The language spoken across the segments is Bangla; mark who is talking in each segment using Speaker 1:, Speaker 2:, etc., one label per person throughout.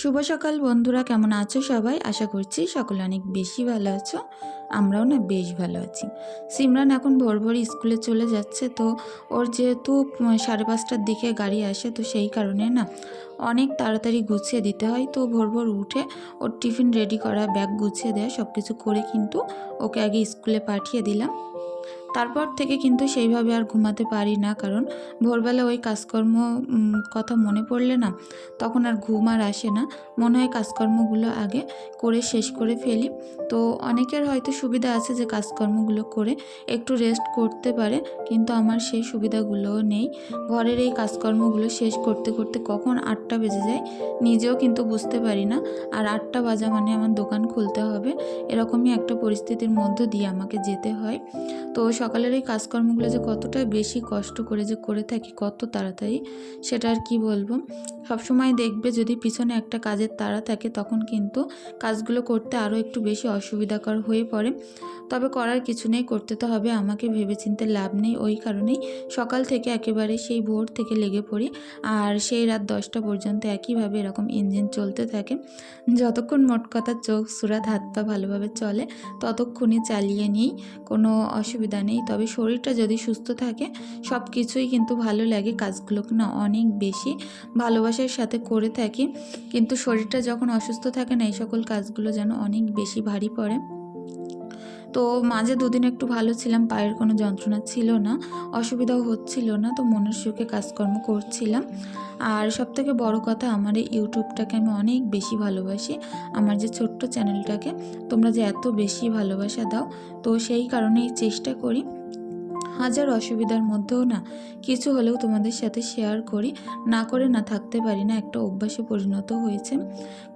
Speaker 1: শুভ সকাল বন্ধুরা, কেমন আছো সবাই? আশা করছি সকলে অনেক বেশি ভালো আছো, আমরাও না বেশ ভালো আছি। সিমরান এখন ভোর ভোর স্কুলে চলে যাচ্ছে, তো ওর যেহেতু সাড়ে পাঁচটার দিকে গাড়ি আসে, তো সেই কারণে না অনেক তাড়াতাড়ি গুছিয়ে দিতে হয়। তো ভোর ভোর উঠে ওর টিফিন রেডি করা, ব্যাগ গুছিয়ে দেওয়া সব কিছু করে কিন্তু ওকে আগে স্কুলে পাঠিয়ে দিলাম। তারপর থেকে কিন্তু সেইভাবে আর ঘুমাতে পারি না, কারণ ভোরবেলা ওই কাজকর্ম কথা মনে পড়লে না, তখন আর ঘুম আর আসে না। মনে হয় কাজকর্মগুলো আগে করে শেষ করে ফেলি। তো অনেকের হয়তো সুবিধা আছে যে কাজকর্মগুলো করে একটু রেস্ট করতে পারে, কিন্তু আমার সেই সুবিধাগুলোও নেই। ঘরের এই কাজকর্মগুলো শেষ করতে করতে কখন আটটা বেজে যায় নিজেও কিন্তু বুঝতে পারি না। আর আটটা বাজা মানে আমার দোকান খুলতে হবে। এরকমই একটা পরিস্থিতির মধ্য দিয়ে আমাকে যেতে হয়। তো সকালের এই কাজকর্মগুলো যে কতটা বেশি কষ্ট করে যে করে থাকি, কত তাড়াতাড়ি, সেটা আর কি বলব? সবসময় দেখবে যদি পিছনে একটা কাজের তাড়া থাকে, তখন কিন্তু কাজগুলো করতে আরও একটু বেশি অসুবিধাকর হয়ে পড়ে। তবে করার কিছু নেই, করতে তো হবে, আমাকে ভেবেচিন্তে লাভ নেই। ওই কারণেই সকাল থেকে একেবারে সেই ভোর থেকে লেগে পড়ি, আর সেই রাত দশটা পর্যন্ত একইভাবে এরকম ইঞ্জিন চলতে থাকে। যতক্ষণ মোট কথা চোখ, সুরাত হাত পা ভালোভাবে চলে, ততক্ষণই চালিয়ে নিই, কোনো অসুবিধা নেই। তবে শরীরটা যদি সুস্থ থাকে সব কিছুই কিন্তু ভালো লাগে। কাজগুলোকে না অনেক বেশি ভালোবাসার সাথে করে থাকি। কিন্তু শরীরটা যখন অসুস্থ থাকে না, এই সকল কাজগুলো যেন অনেক বেশি ভারী পড়ে। তো মাঝে দুদিন একটু ভালো ছিলাম, পায়ের কোনো যন্ত্রণা ছিল না, অসুবিধাও হচ্ছিল না, তো মনের সুখে কাজকর্ম করছিলাম। আর সব থেকে বড়ো কথা, আমার এই ইউটিউবটাকে আমি অনেক বেশি ভালোবাসি, আমার যে ছোট্ট চ্যানেলটাকে, তোমরা যে এত বেশি ভালোবাসা দাও, তো সেই কারণেই চেষ্টা করি হাজার অসুবিধার মধ্যেও না, কিছু হলেও তোমাদের সাথে শেয়ার করি। না করে না থাকতে পারি না, একটা অভ্যাসে পরিণত হয়েছে।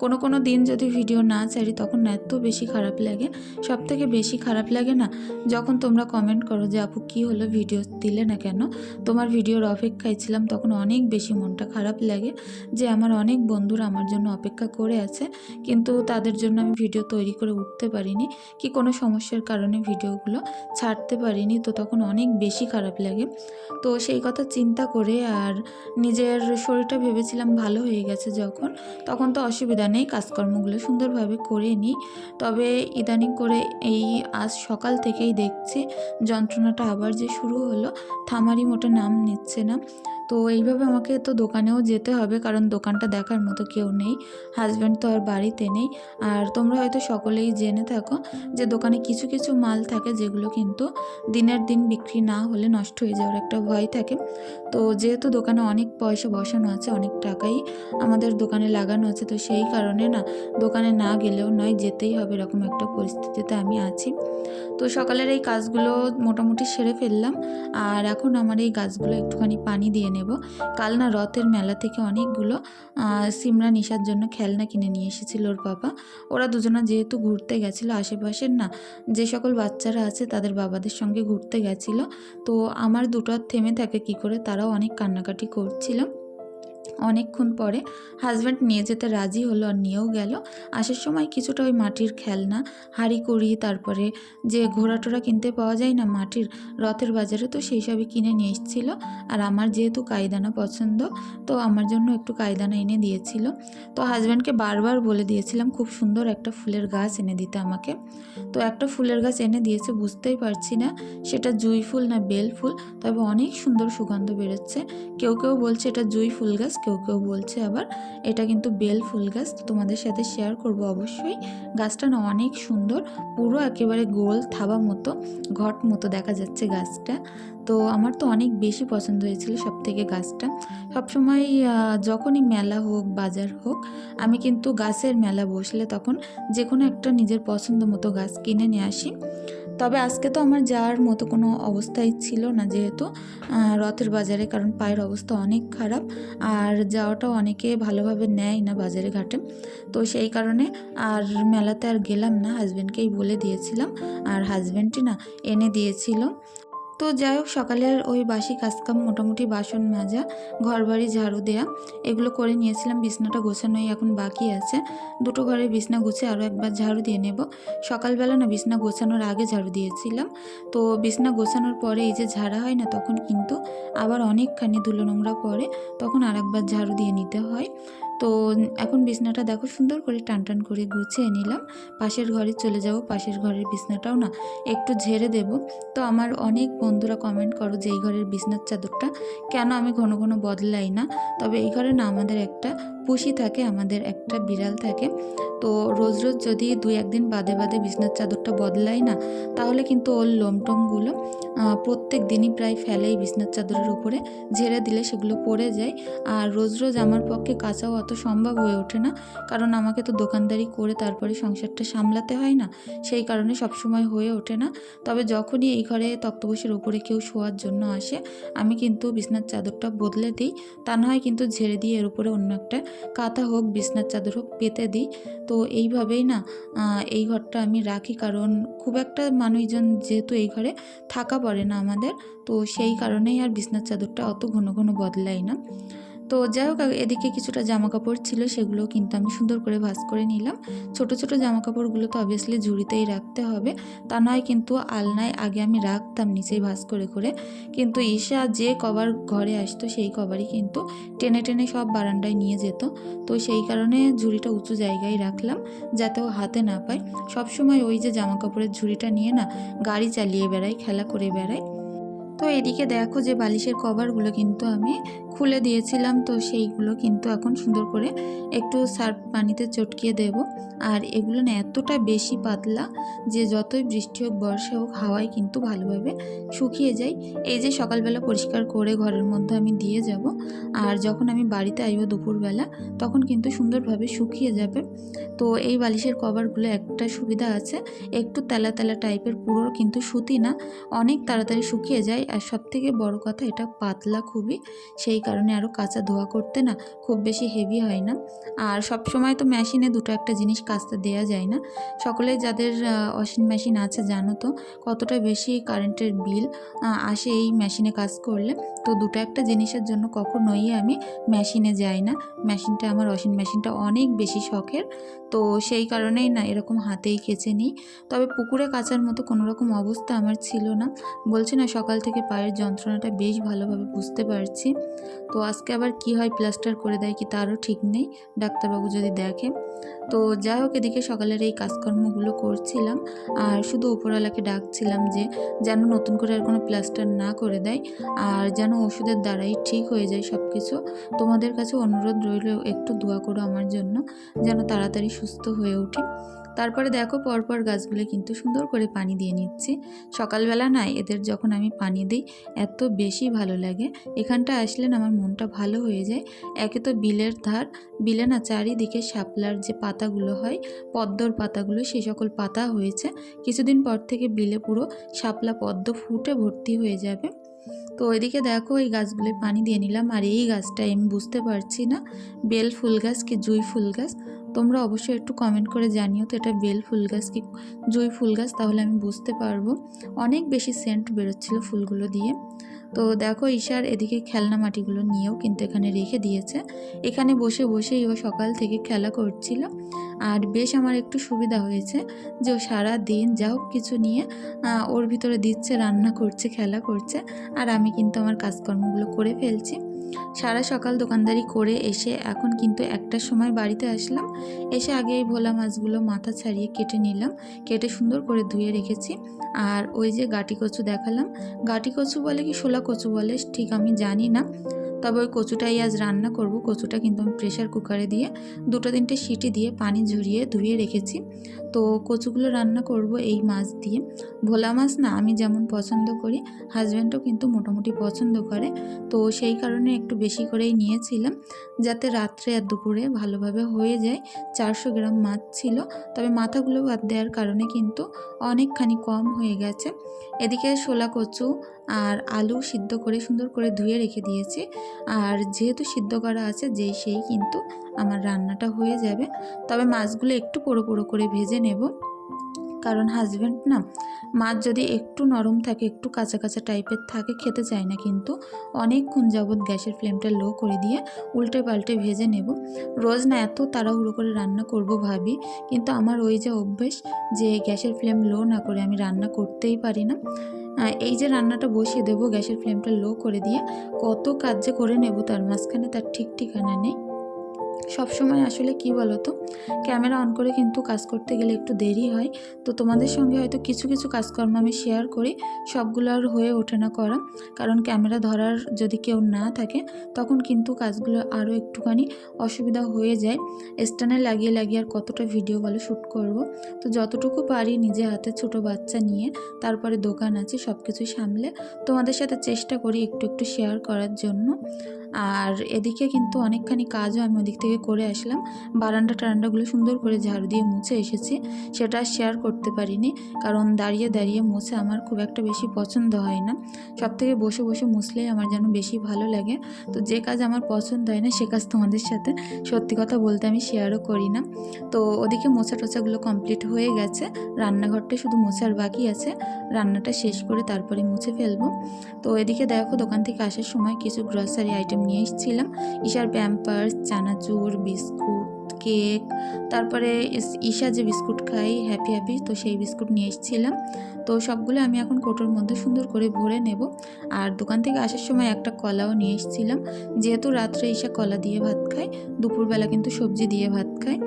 Speaker 1: কোনো কোনো দিন যদি ভিডিও না ছাড়ি, তখন না এত বেশি খারাপ লাগে। সব থেকে বেশি খারাপ লাগে না, যখন তোমরা কমেন্ট করো যে, আপু, কী হলো ভিডিও দিলে না কেন? তোমার ভিডিওর অপেক্ষায় ছিলাম, তখন অনেক বেশি মনটা খারাপ লাগে যে, আমার অনেক বন্ধুরা আমার জন্য অপেক্ষা করে আছে, কিন্তু তাদের জন্য আমি ভিডিও তৈরি করে উঠতে পারিনি। কি কোনো সমস্যার কারণে ভিডিওগুলো ছাড়তে পারিনি, তো তখন অনেক বেশি খারাপ লাগে। তো সেই কথা চিন্তা করে আর নিজের শরীরটা ভেবেছিলাম ভালো হয়ে গেছে যখন। তখন তো অসুবিধা নেই, কাজকর্মগুলো সুন্দরভাবে করে নিই। তবে ইদানিং করে এই আজ সকাল থেকেই দেখছি, যন্ত্রণাটা আবার যে শুরু হলো থামারি মোটে নাম নিচ্ছে না। তো এইভাবে আমাকে তো দোকানেও যেতে হবে, কারণ দোকানটা দেখার মতো কেউ নেই হাজব্যান্ড তো আর বাড়িতে নেই। আর তোমরা হয়তো সকলেই জেনে থাকো যে দোকানে কিছু কিছু মাল থাকে যেগুলো কিন্তু দিনের দিন বিক্রি না হলে নষ্ট হয়ে যাওয়ার একটা ভয় থাকে। তো যেহেতু দোকানে অনেক পয়সা বসানো আছে, অনেক টাকাই আমাদের দোকানে লাগানো আছে, তো সেই কারণে না, দোকানে না গেলেও নয়, যেতেই হবে এরকম একটা পরিস্থিতিতে আমি আছি। তো সকালের এই কাজগুলো মোটামুটি সেরে ফেললাম। আর এখন আমার এই গাছগুলো একটুখানি পানি দিয়ে নেব। কাল না রথের মেলা থেকে অনেকগুলো সিমরা নিশার জন্য খেলনা কিনে নিয়ে এসেছিল ওর বাবা। ওরা দুজনা যেহেতু ঘুরতে গেছিল, আশেপাশের না যে সকল বাচ্চারা আছে তাদের বাবাদের সঙ্গে ঘুরতে গেছিল। তো আমার দুটো থেমে থাকে কি করে, তারাও অনেক কান্নাকাটি করছিল। অনেকক্ষণ পরে হাজব্যান্ড নিয়ে যেতে রাজি হলো আর নিয়েও গেল। আসার সময় কিছুটা ওই মাটির খেলনা, হাঁড়ি, কুড়ি, তারপরে যে ঘোড়া টোড়া কিনতে পাওয়া যায় না মাটির, রথের বাজারে তো সেই সবই কিনে নিয়ে এসেছিল। আর আমার যেহেতু কায়দানা পছন্দ, তো আমার জন্য একটু কায়দানা এনে দিয়েছিল। তো হাজব্যান্ডকে বারবার বলে দিয়েছিলাম, খুব সুন্দর একটা ফুলের গাছ এনে দিতে আমাকে। তো একটা ফুলের গাছ এনে দিয়েছে, বুঝতেই পারছি না, সেটা জুঁই ফুল না বেল ফুল, তবে অনেক সুন্দর সুগন্ধ বেরোচ্ছে। কেউ কেউ বলছে, এটা জুঁই ফুল গাছ। কেউ কেউ বলছে আবার এটা কিন্তু বেল ফুল গাছ তোমাদের সাথে শেয়ার করব অবশ্যই। গাছটা না অনেক সুন্দর, পুরো একেবারে গোল থাবা মতো, ঘট মতো দেখা যাচ্ছে গাছটা। তো আমার তো অনেক বেশি পছন্দ হয়েছিল সব থেকে গাছটা। সবসময় যখনই মেলা হোক, বাজার হোক, আমি কিন্তু গাছের মেলা বসলে তখন যে কোনো একটা নিজের পছন্দ মতো গাছ কিনে নিয়ে আসি। তবে আজকে তো আমার যাওয়ার মতো কোনো অবস্থাই ছিল না যেহেতু রথের বাজারে, কারণ পায়ের অবস্থা অনেক খারাপ আর যাওয়াটাও অনেকে ভালোভাবে নেয় না বাজারে ঘাটে। তো সেই কারণে আর মেলাতে আর গেলাম না হাজব্যান্ডকেই বলে দিয়েছিলাম। আর হাজব্যান্ডটি না এনে দিয়েছিল। তো যাই হোক সকালের ওই বাসি কাজকাম মোটামুটি বাসন মাজা ঘর বাড়ি ঝাড়ু দেয়া, এগুলো করে নিয়েছিলাম, বিছনাটা গোছানোই এখন বাকি আছে। দুটো ঘরে বিছনা গুছে আরও একবার ঝাড়ু দিয়ে নেব। সকালবেলা না বিছনা গোছানোর আগে ঝাড়ু দিয়েছিলাম। তো বিছনা গোছানোর পরে এই যে ঝাড়া হয় না তখন কিন্তু আবার অনেকখানি ধুলো নোংরা পড়ে, তখন আর একবার ঝাড়ু দিয়ে নিতে হয়। তো এখন বিছনাটা দেখো সুন্দর করে টান টান করে গুছিয়ে নিলাম। পাশের ঘরে চলে যাব, পাশের ঘরের বিছনাটাও না একটু ঝেড়ে দেব। তো আমার অনেক বন্ধুরা কমেন্ট করো যে এই ঘরের বিছনার চাদরটা কেন আমি ঘন ঘন বদলাই না? তবে এই ঘরে না আমাদের একটা পুষি থাকে, আমাদের একটা বিড়াল থাকে। তো রোজ রোজ যদি দুই একদিন বাদে বাদে বিছনার চাদরটা বদলাই না, তাহলে কিন্তু ওর লোমটমগুলো প্রত্যেক দিনই প্রায় ফেলেই বিছনার চাদরের উপরে। ঝেড়ে দিলে সেগুলো পড়ে যায়। আর রোজ রোজ আমার পক্ষে কাচাও অত সম্ভব হয়ে ওঠে না। কারণ আমাকে তো দোকানদারি করে তারপরে সংসারটা সামলাতে হয় না। সেই কারণে সবসময় হয়ে ওঠে না। তবে যখনই এই ঘরে তক্তপোষের উপরে কেউ শোয়ার জন্য আসে, আমি কিন্তু বিছনার চাদরটা বদলে দিই। তা না হয় কিন্তু ঝেড়ে দিয়ে এর উপরে অন্য একটা কাঁথা হোক, বিছনার চাদর হোক, পেতে দিই। তো এইভাবেই না এই ঘরটা আমি রাখি। কারণ খুব একটা মানুষজন যেহেতু এই ঘরে থাকা পড়ে না আমাদের, তো সেই কারণেই আর বিছনার চাদরটা অত ঘন ঘন বদলাই না। তো যাই হোক, এদিকে কিছুটা জামা কাপড় ছিল সেগুলো কিন্তু আমি সুন্দর করে ভাজ করে নিলাম। ছোট ছোট জামা কাপড়গুলো তো অবভিয়াসলি ঝুড়িতেই রাখতে হবে। তা নয় কিন্তু আলনায় আগে আমি রাখতাম নিচেই ভাজ করে করে। কিন্তু ঈশা যে কভার ঘরে আসতো, সেই কভারই কিন্তু টেনে টেনে সব বারান্দায় নিয়ে যেত। তো সেই কারণে ঝুড়িটা উঁচু জায়গায় রাখলাম, যাতে ও হাতে না পায়। সবসময় ওই যে জামা কাপড়ের ঝুড়িটা নিয়ে না, গাড়ি চালিয়ে বেড়াই খেলা করে বেড়াই তো এদিকে দেখো যে বালিশের কভারগুলো কিন্তু আমি খুলে দিয়েছিলাম, তো সেইগুলো কিন্তু এখন সুন্দর করে একটু সার্ফ পানিতে চটকিয়ে দেব। আর এগুলো না এতটা বেশি পাতলা যে যতই বৃষ্টি হোক, বর্ষা হোক, হাওয়ায় কিন্তু ভালোভাবে শুকিয়ে যায়। এই যে সকালবেলা পরিষ্কার করে ঘরের মধ্যে আমি দিয়ে যাব আর যখন আমি বাড়িতে আসব দুপুরবেলা, তখন কিন্তু সুন্দরভাবে শুকিয়ে যাবে। তো এই বালিশের কভারগুলো একটা সুবিধা আছে, একটু তেলা তেলা টাইপের পুরো কিন্তু সুতি না, অনেক তাড়াতাড়ি শুকিয়ে যায়। আর সবথেকে বড় কথা, এটা পাতলা খুবই, সেই কারণে আরও কাঁচা ধোয়া করতে না খুব বেশি হেভি হয় না। আর সব সময় তো মেশিনে দুটো একটা জিনিস কাচতে দেওয়া যায় না। সকলে যাদের ওয়াশিং মেশিন আছে জানো তো, কতটা বেশি কারেন্টের বিল আসে এই মেশিনে কাজ করলে। তো দুটো একটা জিনিসের জন্য কখনোই আমি মেশিনে যাই না। মেশিনটা, আমার ওয়াশিং মেশিনটা অনেক বেশি শখের। তো সেই কারণেই না এরকম হাতেই কেচে নিই। তবে পুকুরে কাচার মতো কোনো রকম অবস্থা আমার ছিল না। বলছি না সকাল থেকে পায়ের যন্ত্রণাটা বেশ ভালোভাবে বুঝতে পারছি। তো আজকে আবার কি হয় প্লাস্টার করে দেয় কি তারও ঠিক নেই, ডাক্তারবাবু যদি দেখে। তো যাই হোক, এদিকে সকালের এই কাজকর্মগুলো করছিলাম। আর শুধু উপরওয়ালাকে ডাকছিলাম যে যেন নতুন করে আর কোনো প্লাস্টার না করে দেয় আর যেন ওষুধের দ্বারাই ঠিক হয়ে যায় সব কিছু তোমাদের কাছে অনুরোধ রইল একটু দোয়া করো আমার জন্য, যেন তাড়াতাড়ি সুস্থ হয়ে ওঠে তারপরে দেখো পরপর গাছগুলো কিন্তু সুন্দর করে পানি দিয়ে নিচ্ছি। সকালবেলা না এদের যখন আমি পানি দিই, এত বেশি ভালো লাগে। এখানটা আসলে না আমার মনটা ভালো হয়ে যায়। একে তো বিলের ধার, বিলে না চারিদিকে শাপলার যে পাতাগুলো হয়, পদ্মর পাতাগুলো সেই সকল পাতা হয়েছে। কিছুদিন পর থেকে বিলে পুরো শাপলা পদ্ম ফুটে ভর্তি হয়ে যাবে। তো ওইদিকে দেখো এই গাছগুলো পানি দিয়ে নিলাম। আর এই গাছটা আমি বুঝতে পারছি না। বেল ফুল গাছ কি জুই ফুল গাছ? তোমরা অবশ্যই একটু কমেন্ট করে জানিও তো এটা বেল ফুল গাছ কি জুই ফুল গাছ, তাহলে আমি বুঝতে পারব। অনেক বেশি সেন্ট বেরোচ্ছিল ফুলগুলো দিয়ে। তো দেখো ঈশার এদিকে খেলনা মাটিগুলো নিয়েও কিন্তু এখানে রেখে দিয়েছে। এখানে বসে বসেই ও সকাল থেকে খেলা করছিল। আর বেশ আমার একটু সুবিধা হয়েছে যে ও সারা দিন যা হোক কিছু নিয়ে ওর ভিতরে দিচ্ছে, রান্না করছে, খেলা করছে। আর আমি কিন্তু আমার কাজকর্মগুলো করে ফেলছি। সারা সকাল দোকানদারি করে এসে এখন কিন্তু একটার সময় বাড়িতে আসলাম। এসে আগে এই ভোলা মাছগুলো মাথা ছাড়িয়ে কেটে নিলাম, কেটে সুন্দর করে ধুয়ে রেখেছি। আর ওই যে গাটি কচু দেখালাম, গাটি কচু বলে কি শোলা কচু বলে ঠিক আমি জানি না। তবে ওই কচুটাই আজ রান্না করব। কচুটা কিন্তু আমি প্রেশার কুকারে দিয়ে দুটো তিনটে সিটি দিয়ে পানি ঝরিয়ে ধুয়ে রেখেছি। তো কচুগুলো রান্না করব এই মাছ দিয়ে। ভোলা মাছ না আমি যেমন পছন্দ করি হাজব্যান্ডও কিন্তু মোটামুটি পছন্দ করে। তো সেই কারণে একটু বেশি করেই নিয়েছিলাম যাতে রাত্রে আর দুপুরে ভালোভাবে হয়ে যায়। চারশো গ্রাম মাছ ছিল। তবে মাথাগুলো বাদ দেওয়ার কারণে কিন্তু অনেকখানি কম হয়ে গেছে। এদিকে শোলা কচু আর আলু সিদ্ধ করে সুন্দর করে ধুয়ে রেখে দিয়েছি। আর যেহেতু সিদ্ধ করা আছে, যেই সেই কিন্তু আমার রান্নাটা হয়ে যাবে। তবে মাছগুলো একটু পোড়ো পোড়ো করে ভেজে নেব। কারণ হাজব্যান্ড না মাছ যদি একটু নরম থাকে, একটু কাঁচা কাঁচা টাইপের থাকে, খেতে চায় না কিন্তু অনেকক্ষণ যাবৎ গ্যাসের ফ্লেমটা লো করে দিয়ে উল্টে পাল্টে ভেজে নেব। রোজ না এত তাড়াহুড়ো করে রান্না করব ভাবি, কিন্তু আমার ওই যে অভ্যেস যে গ্যাসের ফ্লেম লো না করে আমি রান্না করতেই পারি না। এই যে রান্নাটা বসিয়ে দেবো, গ্যাসের ফ্লেমটা লো করে দিয়ে, কত কাজ যে করে নেব তার মাঝখানে তার ঠিক ঠিকানা নেই। সবসময় আসলে কি বলো তো ক্যামেরা অন করে কিন্তু কাজ করতে গেলে একটু দেরি হয়। তো তোমাদের সঙ্গে হয়তো কিছু কিছু কাজকর্ম আমি শেয়ার করি। সবগুলো আর হয়ে ওঠে না করা। কারণ ক্যামেরা ধরার যদি কেউ না থাকে, তখন কিন্তু কাজগুলো আরও একটুখানি অসুবিধা হয়ে যায়। স্ট্যান্ডে লাগিয়ে লাগিয়ে আর কতটা ভিডিও বলে শ্যুট করব? তো যতটুকু পারি নিজে হাতে ছোট বাচ্চা নিয়ে, তারপরে দোকান আছে সব কিছু সামলে তোমাদের সাথে চেষ্টা করি একটু একটু শেয়ার করার জন্য। আর এদিকে কিন্তু অনেকখানি কাজও আমি ওদিক থেকে করে আসলাম। বারান্দা টারান্ডাগুলো সুন্দর করে ঝাড়ু দিয়ে মুছে এসেছি। সেটা শেয়ার করতে পারিনি, কারণ দাঁড়িয়ে দাঁড়িয়ে মুছে আমার খুব একটা বেশি পছন্দ হয় না। সব থেকে বসে বসে মুছলেই আমার যেন বেশি ভালো লাগে। তো যে কাজ আমার পছন্দ হয় না, সে কাজ তোমাদের সাথে সত্যি কথা বলতে আমি শেয়ারও করি না। তো ওদিকে মোছা টোচাগুলো কমপ্লিট হয়ে গেছে। রান্নাঘরটা শুধু মোছার বাকি আছে। রান্নাটা শেষ করে তারপরে মুছে ফেলব। তো এদিকে দেখো দোকান থেকে আসার সময় কিছু গ্রসারি আইটেম নিয়ে এসেছিলাম। ঈশার প্যাম্পার্স চানাচুর, বিস্কুট, কেক, তারপরে ঈশা যে বিস্কুট খাই হ্যাপি হ্যাপি তো সেই বিস্কুট নিয়ে এসেছিলাম। তো সবগুলো আমি এখন কোটোর মধ্যে সুন্দর করে ভরে নেব। আর দোকান থেকে আসার সময় একটা কলাও নিয়ে এসেছিলাম। যেহেতু রাত্রে ঈশা কলা দিয়ে ভাত খায়, দুপুরবেলা কিন্তু সবজি দিয়ে ভাত খায়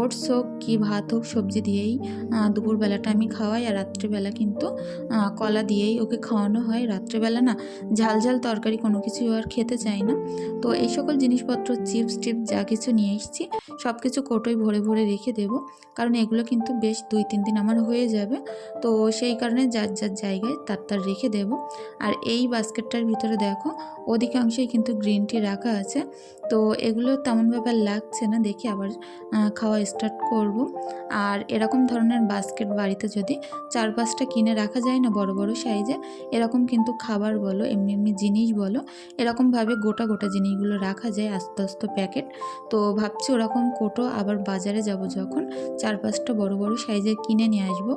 Speaker 1: ওটস হোক কি ভাত হোক, সবজি দিয়েই দুপুরবেলাটা আমি খাওয়াই আর রাত্রেবেলা কিন্তু কলা দিয়েই ওকে খাওয়ানো হয়। রাত্রেবেলা না ঝাল ঝাল তরকারি কোনো কিছু আর খেতে চায় না। তো এই সকল জিনিসপত্র, চিপস টিপস যা কিছু নিয়ে এসেছি সব কিছু কোটোয় ভরে ভরে রেখে দেব। কারণ এগুলো কিন্তু বেশ দুই তিন দিন আমার হয়ে যাবে। তো সেই কারণে যার যার জায়গায় তার তার রেখে দেব। আর এই বাস্কেটটার ভিতরে দেখো, অধিকাংশই কিন্তু গ্রিন টি রাখা আছে। তো এগুলো তেমন ব্যাপার লাগছে না, দেখি আবার খাওয়া স্টার্ট করব। আর এরকম ধরনের বাস্কেট বাড়িতে যদি চার পাঁচটা কিনে রাখা যায় না বড় বড় সাইজে এরকম কিন্তু খাবার বলো, এমনি এমনি জিনিস বলো এরকমভাবে গোটা গোটা জিনিসগুলো রাখা যায় আস্তে আস্তে প্যাকেট তো ভাবছি ওরকম কোটো আবার বাজারে যাব যখন, চার পাঁচটা বড় বড় সাইজের কিনে নিয়ে আসব।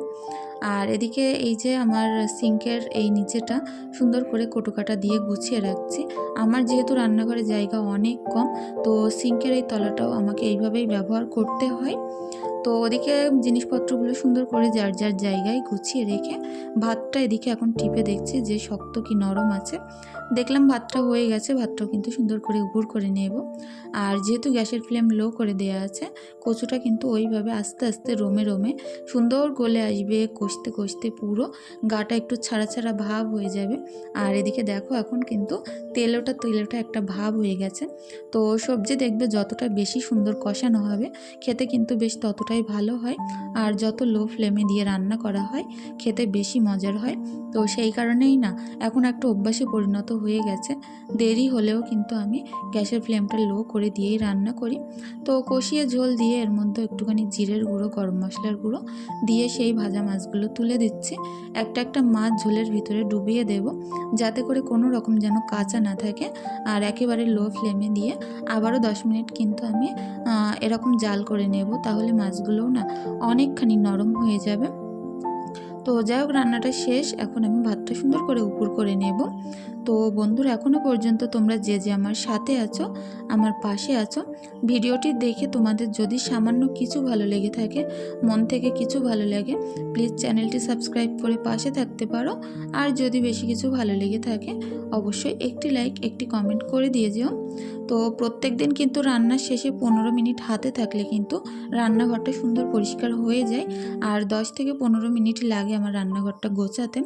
Speaker 1: আর এদিকে এই যে আমার সিঙ্কের এই নিচেটা সুন্দর করে কোটোকাটা দিয়ে গুছিয়ে রাখছি। আমার যেহেতু রান্নাঘরে জায়গা অনেক কম তো সিঙ্কের এই তলাটাও আমাকে এইভাবেই ব্যবহার করতে হয়। তো ওদিকে জিনিসপত্রগুলো সুন্দর করে যার যার জায়গায় গুছিয়ে রেখে ভাতটা এদিকে এখন টিপে দেখছি যে শক্ত কি নরম আছে। দেখলাম ভাতটা হয়ে গেছে, ভাতটাও কিন্তু সুন্দর করে উপর করে নেব। আর যেহেতু গ্যাসের ফ্লেম লো করে দেওয়া আছে, কচুটা কিন্তু ওইভাবে আস্তে আস্তে রোমে রোমে সুন্দর গলে আসবে, কষতে কষতে পুরো গাটা একটু ছাড়া ছাড়া ভাব হয়ে যাবে। আর এদিকে দেখো এখন কিন্তু তেলোটা তেলোটা একটা ভাব হয়ে গেছে। তো সবজি দেখবে যতটা বেশি সুন্দর কষানো হবে, খেতে কিন্তু বেশ ততটাই ভালো হয়। আর যত লো ফ্লেমে দিয়ে রান্না করা হয়, খেতে বেশি মজার হয়। তো সেই কারণেই না, এখন একটা অভ্যাসে পরিণত হয়ে গেছে। দেরি হলেও কিন্তু আমি গ্যাসের ফ্লেমটা লো করে দিয়েই রান্না করি। তো কষিয়ে ঝোল দিয়ে এর মধ্যে একটুখানি জিরের গুঁড়ো, গরম মশলার গুঁড়ো দিয়ে সেই ভাজা মাছগুলো তুলে দিচ্ছি। একটা একটা মাছ ঝোলের ভিতরে ডুবিয়ে দেব যাতে করে কোনো রকম যেন কাঁচা না থাকে আর একেবারে লো ফ্লেমে দিয়ে আবারও দশ মিনিট কিন্তু আমি এরকম জাল করে নেব। তাহলে মাছগুলোও না অনেকখানি নরম হয়ে যাবে। তো যাই হোক, রান্নাটা শেষ। এখন আমি ভাতটা সুন্দর করে উপর করে নেব। তো বন্ধুরা এখনও পর্যন্ত তোমরা যে যে আমার সাথে আছো, আমার পাশে আছো, ভিডিওটি দেখে তোমাদের যদি সামান্য কিছু ভালো লেগে থাকে, মন থেকে কিছু ভালো লাগে প্লিজ চ্যানেলটি সাবস্ক্রাইব করে পাশে থাকতে পারো। আর যদি বেশি কিছু ভালো লেগে থাকে, অবশ্যই একটি লাইক একটি কমেন্ট করে দিয়ে যেও। তো প্রত্যেক দিন কিন্তু রান্নার শেষে পনেরো মিনিট হাতে থাকলে কিন্তু রান্নাঘরটা সুন্দর পরিষ্কার হয়ে যায়। আর দশ থেকে পনেরো মিনিট লাগে আমার রান্নাঘরটা গোছাতে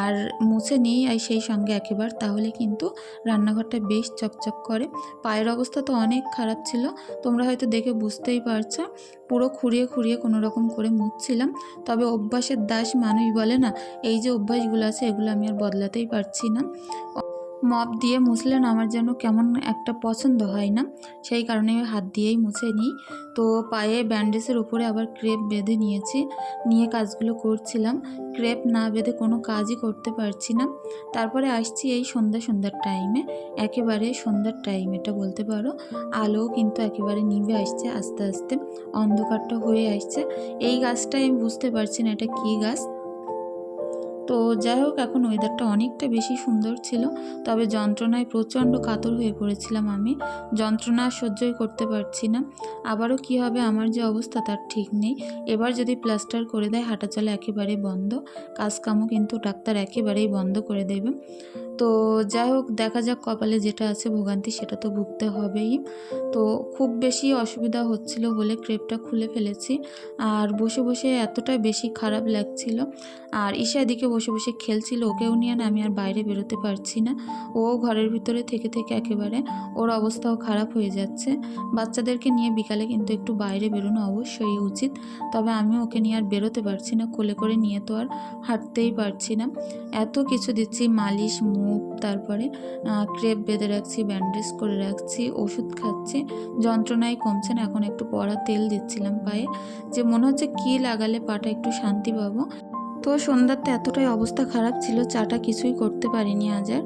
Speaker 1: আর মুছে নিই আর সেই সঙ্গে একেবার। তাহলে কিন্তু রান্নাঘরটা বেশ চকচক করে। পায়ের অবস্থা তো অনেক খারাপ ছিল। তোমরা হয়তো দেখে বুঝতেই পারছ। পুরো খুঁড়িয়ে খুঁড়িয়ে কোনো রকম করে মুছছিলাম। তবে অভ্যাসের দাস মানুষ বলে না, এই যে অভ্যাসগুলো আছে, এগুলো আমি আর বদলাতেই পারছি না। মপ দিয়ে মুছলে না আমার যেন কেমন একটা পছন্দ হয় না। সেই কারণে আমি হাত দিয়েই মুছে নিই। তো পায়ে ব্যান্ডেজের উপরে আবার ক্রেপ বেঁধে নিয়েছি। নিয়ে কাজগুলো করছিলাম। ক্রেপ না বেঁধে কোনো কাজই করতে পারছি না। তারপরে আসছি এই সন্ধ্যা সন্ধ্যার টাইমে একেবারে সন্ধ্যার টাইম এটা বলতে পারো। আলো কিন্তু একেবারে নিভে আসছে আস্তে আস্তে। অন্ধকারটা হয়ে আসছে। এই গাছটাই আমি বুঝতে পারছি না এটা কী গাছ। তো যাই হোক, এখন ওয়েদারটা অনেকটা বেশি সুন্দর ছিল, তবে যন্ত্রণায় প্রচণ্ড কাতর হয়ে পড়েছিলাম আমি। যন্ত্রণা সহ্যই করতে পারছি না। আবারও কি হবে, আমার যে অবস্থা তার ঠিক নেই। এবার যদি প্লাস্টার করে দেয় হাঁটা চলা একেবারে বন্ধ। কাজকামও কিন্তু ডাক্তার একেবারেই বন্ধ করে দেবে। তো যাই হোক, দেখা যাক কপালে যেটা আছে ভোগান্তি সেটা তো ভুগতে হবেই। তো খুব বেশি অসুবিধা হচ্ছিল বলে ক্রেপটা খুলে ফেলেছি। আর বসে বসে এতটা বেশি খারাপ লাগছিল। আর ঈশা এদিকে বসে বসে খেলছিল, ওকেও নিয়ে আমি আর বাইরে বেরোতে পারছি না। ও ঘরের ভিতরে থেকে থেকে একেবারে ওর অবস্থাও খারাপ হয়ে যাচ্ছে। বাচ্চাদেরকে নিয়ে বিকালে কিন্তু একটু বাইরে বেরোনো অবশ্যই উচিত, তবে আমি ওকে নিয়ে আর বেরোতে পারছি না, কোলে করে নিয়ে তো আর হাঁটতেই পারছি না। এত কিছু দিচ্ছি, মালিশ, মুখ, তারপরে ক্রেপ বেঁধে রাখছি, ব্যান্ডেজ করে রাখছি, ওষুধ খাচ্ছি যন্ত্রণায় কমছে না, এখন একটু পড়া তেল দিচ্ছিলাম পায়ে। যে মনে হচ্ছে কী লাগালে পাটা একটু শান্তি পাবো। তো সন্ধ্যাতে এতটাই অবস্থা খারাপ ছিল, চাটা কিছুই করতে পারিনি আজ আর।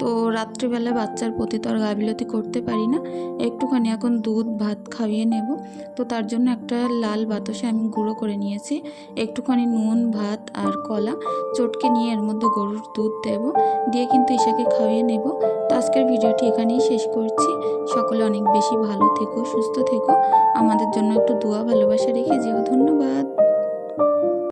Speaker 1: তো রাত্রিবেলা বাচ্চার প্রতি তো আর গাফিলতি করতে পারি না। একটুখানি এখন দুধ, ভাত খাইয়ে নেব। তো তার জন্য একটা লাল বাতাসে আমি গুঁড়ো করে নিয়েছি। একটুখানি নুন, ভাত আর কলা। চটকে নিয়ে এর মধ্যে গরুর দুধ দেব। দিয়ে কিন্তু ঈশাকে খাইয়ে নেব। তো আজকের ভিডিওটি এখানেই শেষ করছি। সকলে অনেক বেশি ভালো থেকো, সুস্থ থেকো। আমাদের জন্য একটু দোয়া, ভালোবাসা রেখে যেও।